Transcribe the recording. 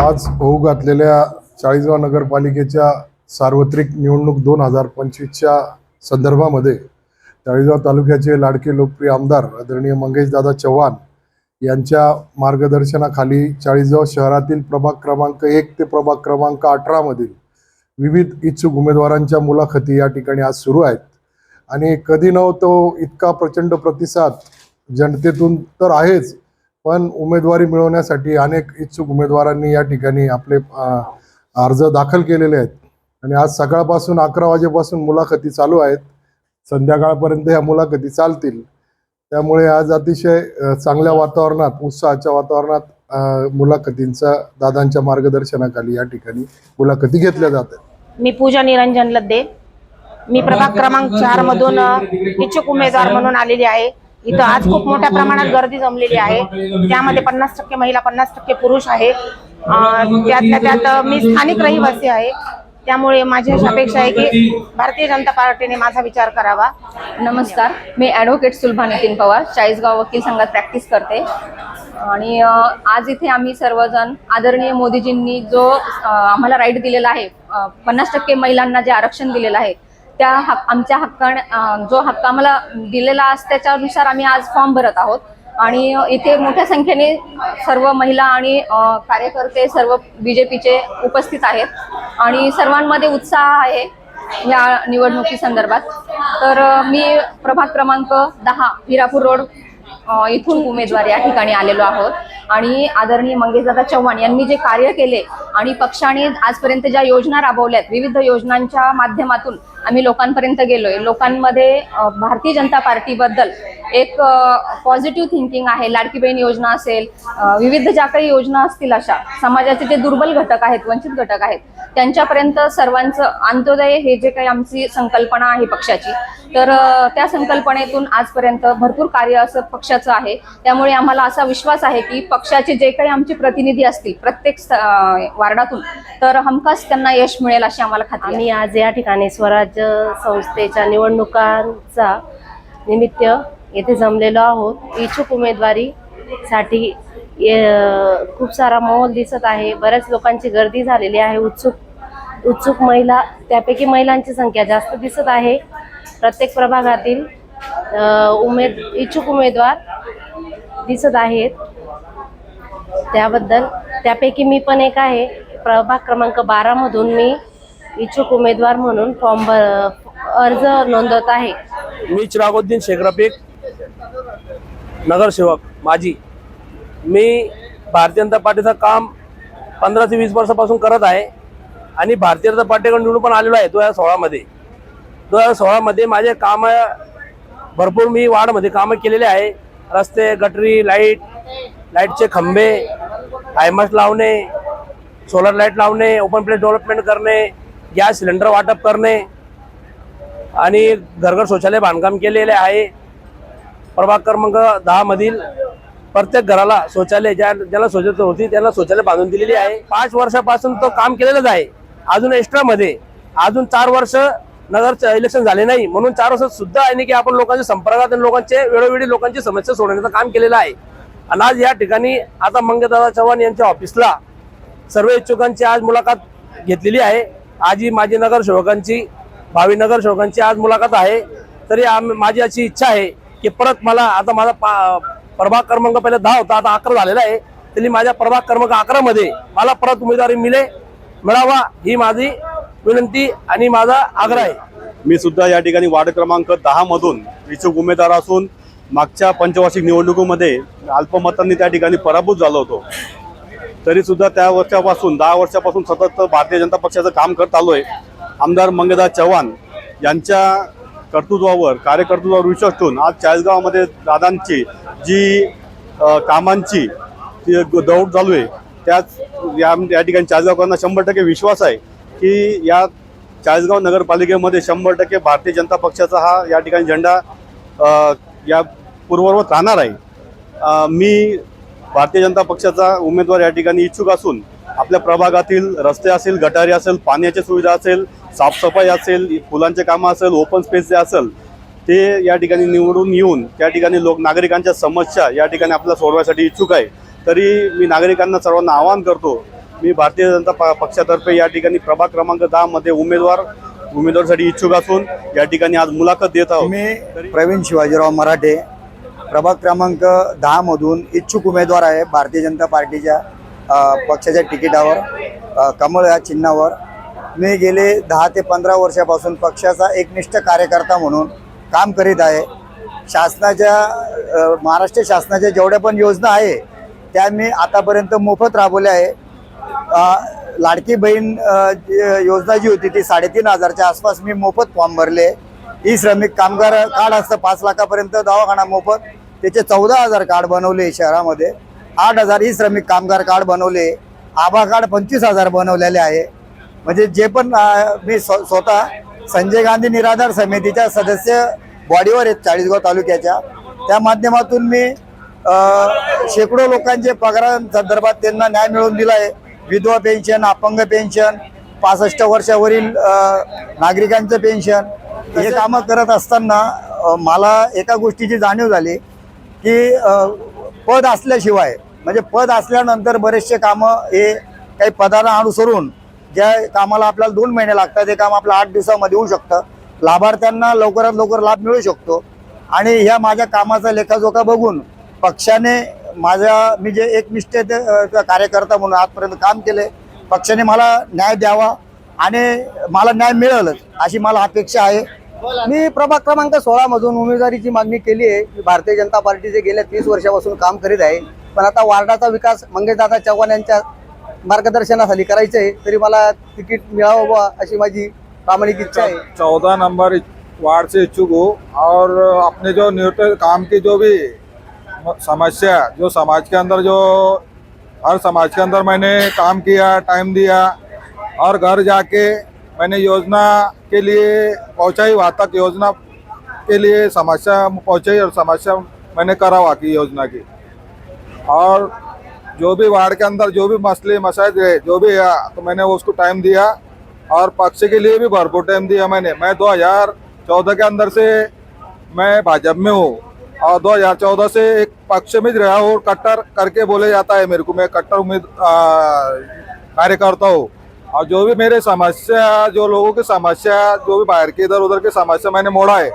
आज होऊ घातलेल्या चाळीसगाव नगरपालिकेच्या सार्वत्रिक निवडणूक दोन हजार पंचवीसच्या संदर्भामध्ये चाळीसगाव तालुक्याचे लाडके लोकप्रिय आमदार आदरणीय मंगेशदादा चव्हाण यांच्या मार्गदर्शनाखाली चाळीसगाव शहरातील प्रभाग क्रमांक एक ते प्रभाग क्रमांक अठरामधील विविध इच्छुक उमेदवारांच्या मुलाखती या ठिकाणी आज सुरू आहेत. आणि कधी नव्हतो इतका प्रचंड प्रतिसाद जनतेतून तर आहेच. पण उमेदवारी मिळवण्यासाठी अनेक इच्छुक उमेदवारांनी या ठिकाणी आपले अर्ज दाखल केलेले आहेत. आणि आज सकाळपासून अकरा वाजेपासून मुलाखती चालू आहेत. संध्याकाळपर्यंत ह्या मुलाखती चालतील. त्यामुळे आज अतिशय चांगल्या वातावरणात उत्साहाच्या वातावरणात मुलाखतींचा दादांच्या मार्गदर्शनाखाली या ठिकाणी मुलाखती घेतल्या जात आहेत. मी पूजा निरंजन लद्दे. मी प्रभाग क्रमांक चार मधून इच्छुक उमेदवार म्हणून आलेली आहे. इथं आज खूप मोठ्या प्रमाणात गर्दी जमलेली आहे. त्यामध्ये पन्नास टक्के महिला पन्नास टक्के पुरुष आहे. त्यातल्या त्यात मी स्थानिक रहिवासी आहे. त्यामुळे माझी अशी अपेक्षा आहे की भारतीय जनता पार्टीने माझा विचार करावा. नमस्कार. मी ॲडव्होकेट सुलभा नितीन पवार चाळीसगाव वकील संघात प्रॅक्टिस करते. आणि आज इथे आम्ही सर्वजण आदरणीय मोदीजींनी जो आम्हाला राईट दिलेला आहे पन्नास टक्के महिलांना जे आरक्षण दिलेलं आहे त्या हक आमच्या हक्काने जो हक्क आम्हाला दिलेला असतो त्याच्यानुसार आम्ही आज फॉर्म भरत आहोत. आणि इथे मोठ्या संख्येने सर्व महिला आणि कार्यकर्ते सर्व बी जे पीचे उपस्थित आहेत. आणि सर्वांमध्ये उत्साह आहे या निवडणुकी संदर्भात. तर मी प्रभाग क्रमांक दहा हिरापूर रोड इथून उमेदवार या ठिकाणी आलेलो आहोत. आणि आदरणीय मंगेशदादा चव्हाण यांनी जे कार्य केले आणि पक्षाने आजपर्यंत ज्या योजना राबवल्यात विविध योजनांच्या माध्यमातून आम्ही लोकांपर्यंत गेलोय. लोकांमध्ये भारतीय जनता पार्टीबद्दल एक पॉझिटिव्ह थिंकिंग आहे. लाडकी बहीण योजना असेल विविध ज्या काही योजना असतील अशा समाजाचे जे दुर्बल घटक आहेत वंचित घटक आहेत त्यांच्यापर्यंत सर्वांचं अंत्योदय हे जे काही आमची संकल्पना आहे पक्षाची तर त्या संकल्पनेतून आजपर्यंत भरपूर कार्य असं पक्षाचं आहे. त्यामुळे आम्हाला असा विश्वास आहे की पक्षाचे जे काही आमचे प्रतिनिधी असतील प्रत्येक स- वार्डातून तर हमखास त्यांना यश मिळेल अशी आम्हाला खात्री आम्ही आज या ठिकाणी स्वराज्य संस्थेच्या निवडणुकांचा निमित्त येथे जमलेलो आहोत. इच्छुक उमेदवारीसाठी ये- खूप सारा माहोल दिसत आहे. बऱ्याच लोकांची गर्दी झालेली आहे. उत्सुक उत्सुक महिला त्यापैकी महिलांची संख्या जास्त दिसत आहे. प्रत्येक प्रभागातील उमेद इच्छुक उमेदवार दिसत आहेत. त्याबद्दल त्यापैकी मी पण एक आहे. प्रभाग क्रमांक बारामधून मी इच्छुक उमेदवार म्हणून फॉर्म भर अर्ज नोंदवत आहे. मी चिरागुद्दीन शेख नगरसेवक माझी मी भारतीय जनता पार्टीचं काम पंधरा ते वीस वर्षापासून करत आहे आणि भारतीय जनता पार्टीकडून निवडून पण आलेलो आहे दोन हजार सोळामध्ये. दोन हजार सोळामध्ये माझे काम भरपूर मी वार्डमध्ये कामं केलेले आहे. रस्ते गटरी लाइट लाईटचे खंबे हायमस लावणे सोलर लाइट लावणे ओपन प्लेस डेव्हलपमेंट करणे गॅस सिलेंडर वाटप करणे आणि घरघर शौचालय बांधकाम केलेले आहे. प्रभाग क्रमांक दहा मधील प्रत्येक घराला शौचालय ज्या ज्याला शौचालय होती त्यांना शौचालय बांधून दिलेली आहे. पाच वर्षापासून तो काम केलेलंच आहे. अजून एक्स्ट्रा मध्ये. अजून चार वर्ष नगरचं इलेक्शन झाले नाही. म्हणून चार वर्ष सुद्धा आहे की आपण लोकांच्या संपर्कात आणि लोकांचे वेळोवेळी लोकांची समस्या सोडवण्याचं काम केलेलं आहे. आणि आज या ठिकाणी आता मंगेदादा चव्हाण यांच्या ऑफिसला सर्व इच्छुकांची आज मुलाखत घेतलेली आहे. आज ही माझी नगरसेवकांची भावी नगरसेवकांची आज मुलाखत आहे. तरी आम माझी अशी इच्छा आहे की परत मला आता माझा पा प्रभाग क्रमांक पहिले दहा होता आता अकरा झालेला आहे. तरी माझ्या प्रभाग क्रमांक अकरा मध्ये मला परत उमेदवारी मिळे मिळावा ही माझी विनंती आणि माझा आग्रह आहे. मी सुद्धा या ठिकाणी वार्ड क्रमांक दहा मधून इच्छुक उमेदवार असून मागच्या पंचवार्षिक निवडणुकीमध्ये अल्पमतांनी त्या ठिकाणी पराभूत झालो होतो. तरी सुद्धा त्या वर्षापासून दहा वर्षापासून सतत भारतीय जनता पक्षाचं काम करत आलो आहे आमदार मंगेदार चव्हाण यांच्या कर्तृत्वावर कार्यकर्तृत्वावर विश्वास ठेवून आज चाळीसगावमध्ये दादांची जी कामांची ती दौड चालू आहे त्याच या या ठिकाणी चाळीसगावकरांना शंभर टक्के विश्वास आहे की या चाळीसगाव नगरपालिकेमध्ये शंभर टक्के भारतीय जनता पक्षाचा हा या ठिकाणी झेंडा या पूर्ववत राहणार आहे. मी भारतीय जनता पक्षाचा उमेदवार या ठिकाणी इच्छुक असून आपल्या प्रभागातील रस्ते असेल गटारी असेल पाण्याची सुविधा असेल साफसफाई असेल फुलांचे कामं असेल ओपन स्पेस जे असेल ते या ठिकाणी निवडून येऊन त्या ठिकाणी लोक नागरिकांच्या समस्या या ठिकाणी आपल्याला सोडवायसाठी इच्छुक आहे. तरी मी नागरिकांना सर्वांना आवाहन करतो मी भारतीय जनता प- पक्षातर्फे या ठिकाणी प्रभाग क्रमांक दहा मध्ये उमेदवार उमेदवारासाठी इच्छुक असून या ठिकाणी आज मुलाखत देत आहोत. मी प्रवीण शिवाजीराव मराठे प्रभाग क्रमांक दहामधून इच्छुक उमेदवार आहे भारतीय जनता पार्टीच्या पक्षाच्या तिकिटावर कमळ या चिन्हावर मी गेले दहा ते पंधरा वर्षापासून पक्षाचा एकनिष्ठ कार्यकर्ता म्हणून काम करीत आहे. शासनाच्या महाराष्ट्र शासनाच्या जेवढ्या पण योजना आहे त्या मी आतापर्यंत मोफत राबवल्या आहे. लाडकी बहीण जी- योजना जी होती ती साडेतीन हजारच्या आसपास मी मोफत फॉर्म भरले. ई श्रमिक कामगार कार्ड असतं पाच लाखापर्यंत दवाखाना मोफत. त्याचे चौदा हजार कार्ड बनवले शहरामध्ये. आठ हजार ई श्रमिक कामगार कार्ड बनवले. आभा कार्ड पंचवीस हजार बनवलेले आहे. म्हणजे जे पण मी स्व स्वतः संजय गांधी निराधार समितीच्या सदस्य बॉडीवर आहेत चाळीसगाव तालुक्याच्या. त्या माध्यमातून मी शेकडो लोकांचे पगारांसंदर्भात त्यांना न्याय मिळवून दिला आहे विधवा पेन्शन अपंग पेन्शन पासष्ट वर्षावरील नागरिकांचं पेन्शन. हे कामं करत असताना मला एका गोष्टीची जाणीव झाली की पद असल्याशिवाय म्हणजे पद असल्यानंतर बरेचसे कामं हे काही पदाला अनुसरून ज्या कामाला आपल्याला दोन महिने लागतात ते काम आपलं आठ दिवसामध्ये होऊ शकतं. लाभार्थ्यांना लवकरात लवकर लाभ मिळू शकतो. आणि ह्या माझ्या कामाचा लेखाजोखा बघून पक्षाने माझ्या मी जे एक निष्ठेत कार्यकर्ता म्हणून आजपर्यंत काम केले पक्षाने मला न्याय द्यावा आणि मला न्याय मिळेलच अशी मला अपेक्षा आहे. मी प्रभाग क्रमांक सोळा मधून उमेदवारीची मागणी केली आहे. मी भारतीय जनता पार्टीचे गेल्या तीस वर्षापासून काम करीत आहे. पण आता वार्डाचा विकास मंगेशदादा चव्हाण यांच्या मार्गदर्शनाखाली करायचं आहे तरी मला तिकीट मिळावं बुवा अशी माझी प्रामाणिक इच्छा आहे. चौदह नंबर वार्ड से इच्छुक हूँ, और अपने जो नियुक्त काम की जो भी समस्या, जो समाज के अंदर जो, हर समाज के अंदर मैंने काम किया टाइम दिया, और घर जाके मैंने योजना के लिए पहुंचाई वहाँ तक योजना के लिए समस्या पहुंचाई और समस्या मैंने करा वहाँ की योजना की। और जो भी वार्ड के अंदर जो भी मसले, मसाइल है, जो भी है तो मैंने उसको टाइम दिया और पक्ष के लिए भी भरपूर टाइम दिया मैंने। मैं 2014 के अंदर से मैं भाजपा में हूँ और 2014 से एक पक्ष में रहा हूँ। कट्टर करके बोले जाता है मेरे को, मैं कट्टर उम्मीद कार्यकर्ता हूँ। और जो भी मेरे समस्या, जो लोगों की समस्या, जो भी बाहर की इधर उधर की समस्या मैंने मोड़ा है